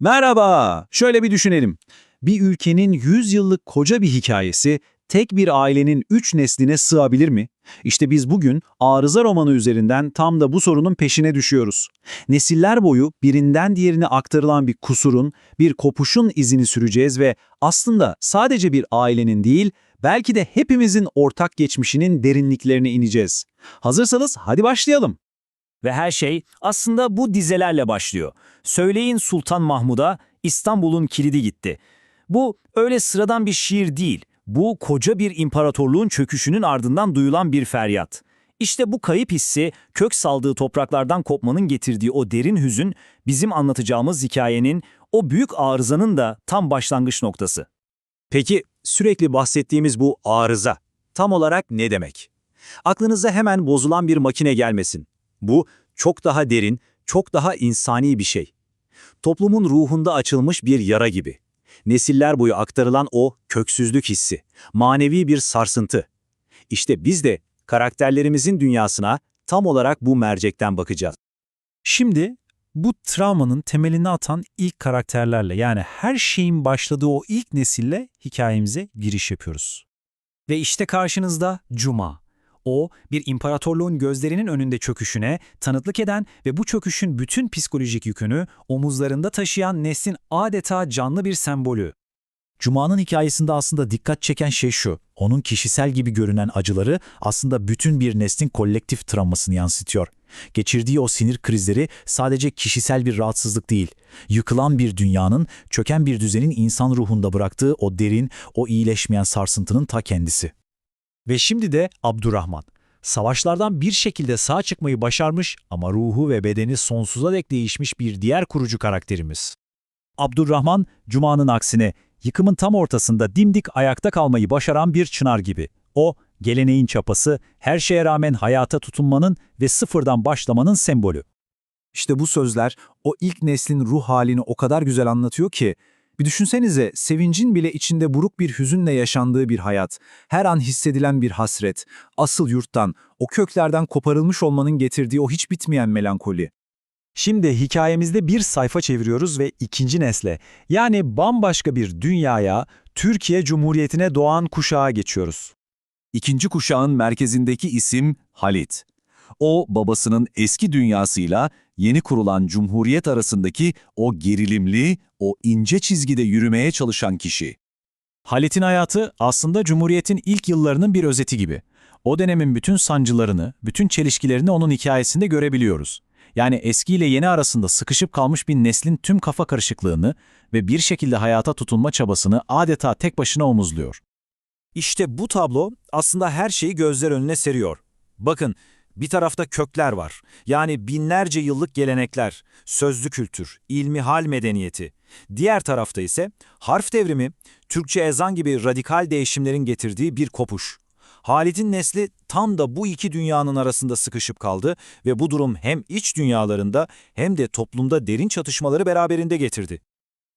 Merhaba, şöyle bir düşünelim. Bir ülkenin 100 yıllık koca bir hikayesi tek bir ailenin 3 nesline sığabilir mi? İşte biz bugün Arıza romanı üzerinden tam da bu sorunun peşine düşüyoruz. Nesiller boyu birinden diğerine aktarılan bir kusurun, bir kopuşun izini süreceğiz ve aslında sadece bir ailenin değil, belki de hepimizin ortak geçmişinin derinliklerine ineceğiz. Hazırsanız hadi başlayalım. Ve her şey aslında bu dizelerle başlıyor. Söyleyin Sultan Mahmud'a İstanbul'un kilidi gitti. Bu öyle sıradan bir şiir değil. Bu koca bir imparatorluğun çöküşünün ardından duyulan bir feryat. İşte bu kayıp hissi, kök saldığı topraklardan kopmanın getirdiği o derin hüzün, bizim anlatacağımız hikayenin, o büyük arızanın da tam başlangıç noktası. Peki sürekli bahsettiğimiz bu arıza tam olarak ne demek? Aklınıza hemen bozulan bir makine gelmesin. Bu çok daha derin, çok daha insani bir şey. Toplumun ruhunda açılmış bir yara gibi. Nesiller boyu aktarılan o köksüzlük hissi, manevi bir sarsıntı. İşte biz de karakterlerimizin dünyasına tam olarak bu mercekten bakacağız. Şimdi bu travmanın temelini atan ilk karakterlerle yani her şeyin başladığı o ilk nesille hikayemize giriş yapıyoruz. Ve işte karşınızda Cuma. O, bir imparatorluğun gözlerinin önünde çöküşüne tanıklık eden ve bu çöküşün bütün psikolojik yükünü omuzlarında taşıyan neslin adeta canlı bir sembolü. Cuma'nın hikayesinde aslında dikkat çeken şey şu, onun kişisel gibi görünen acıları aslında bütün bir neslin kolektif travmasını yansıtıyor. Geçirdiği o sinir krizleri sadece kişisel bir rahatsızlık değil, yıkılan bir dünyanın, çöken bir düzenin insan ruhunda bıraktığı o derin, o iyileşmeyen sarsıntının ta kendisi. Ve şimdi de Abdurrahman. Savaşlardan bir şekilde sağ çıkmayı başarmış ama ruhu ve bedeni sonsuza dek değişmiş bir diğer kurucu karakterimiz. Abdurrahman, Cuma'nın aksine yıkımın tam ortasında dimdik ayakta kalmayı başaran bir çınar gibi. O, geleneğin çapası, her şeye rağmen hayata tutunmanın ve sıfırdan başlamanın sembolü. İşte bu sözler o ilk neslin ruh halini o kadar güzel anlatıyor ki, bir düşünsenize sevincin bile içinde buruk bir hüzünle yaşandığı bir hayat, her an hissedilen bir hasret, asıl yurttan, o köklerden koparılmış olmanın getirdiği o hiç bitmeyen melankoli. Şimdi hikayemizde bir sayfa çeviriyoruz ve ikinci nesle, yani bambaşka bir dünyaya, Türkiye Cumhuriyeti'ne doğan kuşağa geçiyoruz. İkinci kuşağın merkezindeki isim Halit. O, babasının eski dünyasıyla yeni kurulan cumhuriyet arasındaki o gerilimli, o ince çizgide yürümeye çalışan kişi. Halit'in hayatı aslında Cumhuriyet'in ilk yıllarının bir özeti gibi. O dönemin bütün sancılarını, bütün çelişkilerini onun hikayesinde görebiliyoruz. Yani eskiyle yeni arasında sıkışıp kalmış bir neslin tüm kafa karışıklığını ve bir şekilde hayata tutunma çabasını adeta tek başına omuzluyor. İşte bu tablo aslında her şeyi gözler önüne seriyor. Bakın, bir tarafta kökler var. Yani binlerce yıllık gelenekler, sözlü kültür, ilmi hal medeniyeti. Diğer tarafta ise harf devrimi, Türkçe ezan gibi radikal değişimlerin getirdiği bir kopuş. Halit'in nesli tam da bu iki dünyanın arasında sıkışıp kaldı ve bu durum hem iç dünyalarında hem de toplumda derin çatışmaları beraberinde getirdi.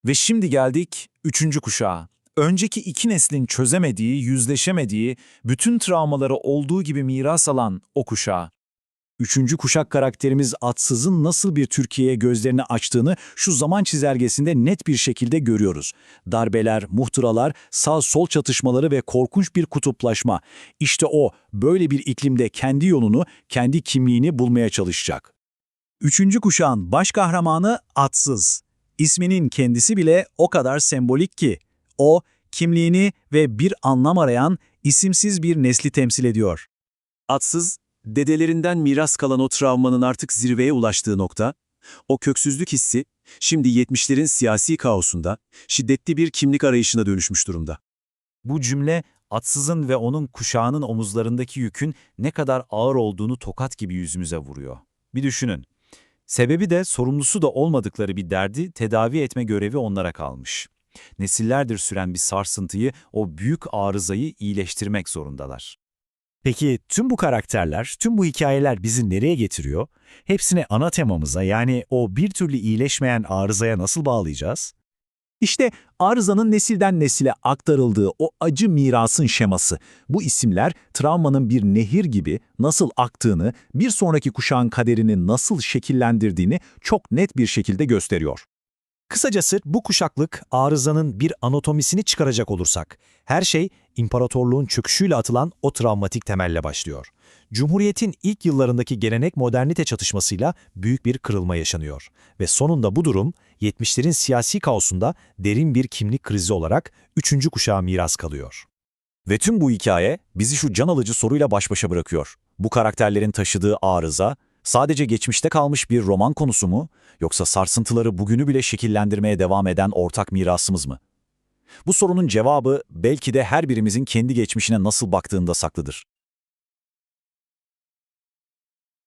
Ve şimdi geldik üçüncü kuşağa. Önceki iki neslin çözemediği, yüzleşemediği, bütün travmaları olduğu gibi miras alan o kuşağa. Üçüncü kuşak karakterimiz Atsız'ın nasıl bir Türkiye'ye gözlerini açtığını şu zaman çizelgesinde net bir şekilde görüyoruz. Darbeler, muhtıralar, sağ-sol çatışmaları ve korkunç bir kutuplaşma. İşte o, böyle bir iklimde kendi yolunu, kendi kimliğini bulmaya çalışacak. Üçüncü kuşağın baş kahramanı Atsız. İsminin kendisi bile o kadar sembolik ki. O, kimliğini ve bir anlam arayan isimsiz bir nesli temsil ediyor. Atsız, dedelerinden miras kalan o travmanın artık zirveye ulaştığı nokta, o köksüzlük hissi, şimdi 70'lerin siyasi kaosunda, şiddetli bir kimlik arayışına dönüşmüş durumda. Bu cümle Atsız'ın ve onun kuşağının omuzlarındaki yükün ne kadar ağır olduğunu tokat gibi yüzümüze vuruyor. Bir düşünün. Sebebi de sorumlusu da olmadıkları bir derdi tedavi etme görevi onlara kalmış. Nesillerdir süren bir sarsıntıyı, o büyük arızayı iyileştirmek zorundalar. Peki tüm bu karakterler, tüm bu hikayeler bizi nereye getiriyor? Hepsini ana temamıza yani o bir türlü iyileşmeyen arızaya nasıl bağlayacağız? İşte arızanın nesilden nesile aktarıldığı o acı mirasın şeması. Bu isimler travmanın bir nehir gibi nasıl aktığını, bir sonraki kuşağın kaderini nasıl şekillendirdiğini çok net bir şekilde gösteriyor. Kısacası bu kuşaklık arızanın bir anatomisini çıkaracak olursak, her şey imparatorluğun çöküşüyle atılan o travmatik temelle başlıyor. Cumhuriyetin ilk yıllarındaki gelenek modernite çatışmasıyla büyük bir kırılma yaşanıyor. Ve sonunda bu durum 70'lerin siyasi kaosunda derin bir kimlik krizi olarak 3. kuşağa miras kalıyor. Ve tüm bu hikaye bizi şu can alıcı soruyla baş başa bırakıyor. Bu karakterlerin taşıdığı arıza sadece geçmişte kalmış bir roman konusu mu yoksa sarsıntıları bugünü bile şekillendirmeye devam eden ortak mirasımız mı? Bu sorunun cevabı belki de her birimizin kendi geçmişine nasıl baktığında saklıdır.